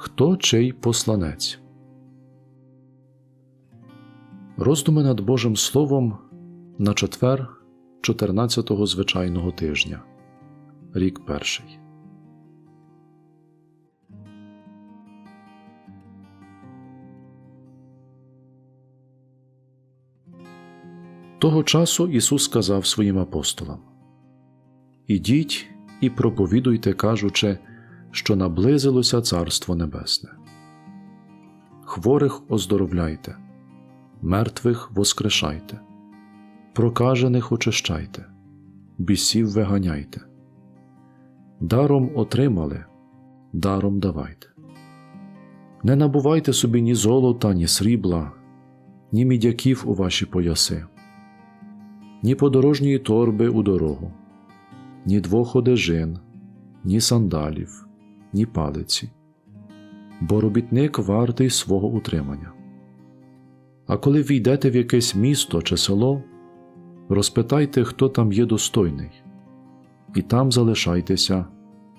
Хто чий посланець? Роздуми над Божим Словом на четвер 14-го звичайного тижня. Рік перший. Того часу Ісус сказав своїм апостолам: Ідіть і проповідуйте, кажучи, що наблизилося Царство Небесне. Хворих оздоровляйте, мертвих воскрешайте, прокажених очищайте, бісів виганяйте. Даром отримали, даром давайте. Не набувайте собі ні золота, ні срібла, ні мідяків у ваші пояси, ні подорожньої торби у дорогу, ні двох одежин, ні сандалів, ні палиці, бо робітник вартий свого утримання. А коли війдете в якесь місто чи село, розпитайте, хто там є достойний, і там залишайтеся,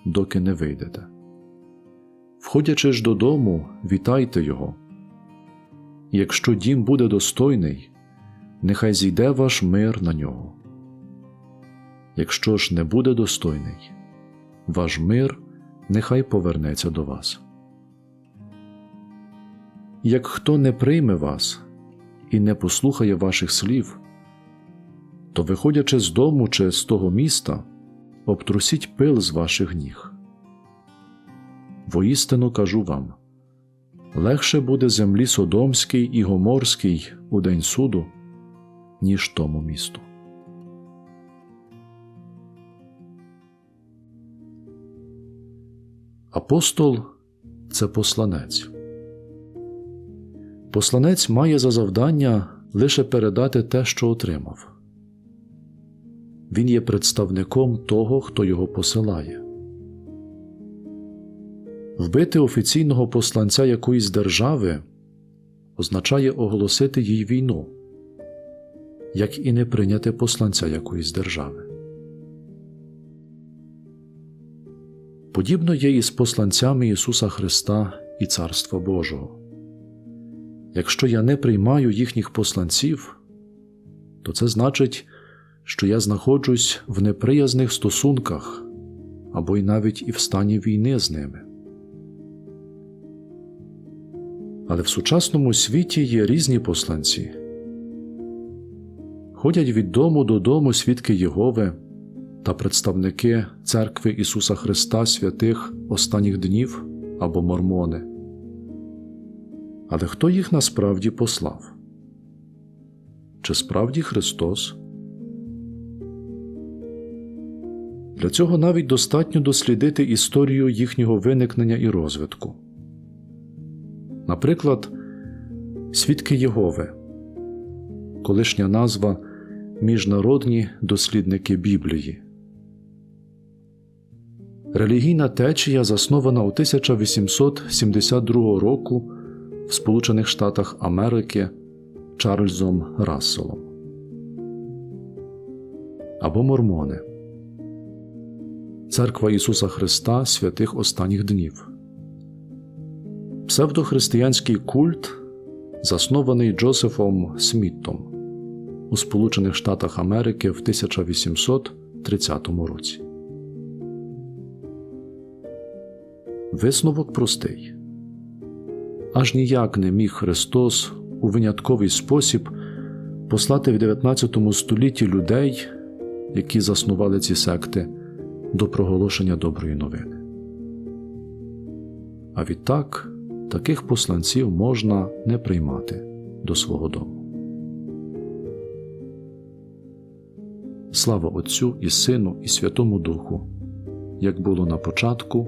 доки не вийдете. Входячи ж додому, вітайте його. Якщо дім буде достойний, нехай зійде ваш мир на нього. Якщо ж не буде достойний, ваш мир нехай повернеться до вас. Як хто не прийме вас і не послухає ваших слів, то, виходячи з дому чи з того міста, обтрусіть пил з ваших ніг. Воістину кажу вам легше буде землі Содомській і Гоморській у день суду, ніж тому місту. Апостол це посланець. Посланець має за завдання лише передати те, що отримав. Він є представником того, хто його посилає. Вбити офіційного посланця якоїсь держави означає оголосити їй війну, як і не прийняти посланця якоїсь держави. Подібно є і з посланцями Ісуса Христа і Царства Божого. Якщо я не приймаю їхніх посланців, то це значить, що я знаходжусь в неприязних стосунках або й навіть і в стані війни з ними. Але в сучасному світі є різні посланці. Ходять від дому додому свідки Єгови та представники Церкви Ісуса Христа святих останніх днів або мормони. Але хто їх насправді послав? Чи справді Христос? Для цього навіть достатньо дослідити історію їхнього виникнення і розвитку. Наприклад, свідки Єгови, колишня назва Міжнародні дослідники Біблії. Релігійна течія заснована у 1872 року в Сполучених Штатах Америки Чарльзом Расселом або Мормони Церква Ісуса Христа святих останніх днів. Псевдохристиянський культ, заснований Джозефом Сміттом у Сполучених Штатах Америки в 1830 році. Висновок простий. Аж ніяк не міг Христос у винятковий спосіб послати в 19 столітті людей, які заснували ці секти, до проголошення доброї новини. А відтак таких посланців можна не приймати до свого дому. Слава Отцю і Сину, і Святому Духу, як було на початку,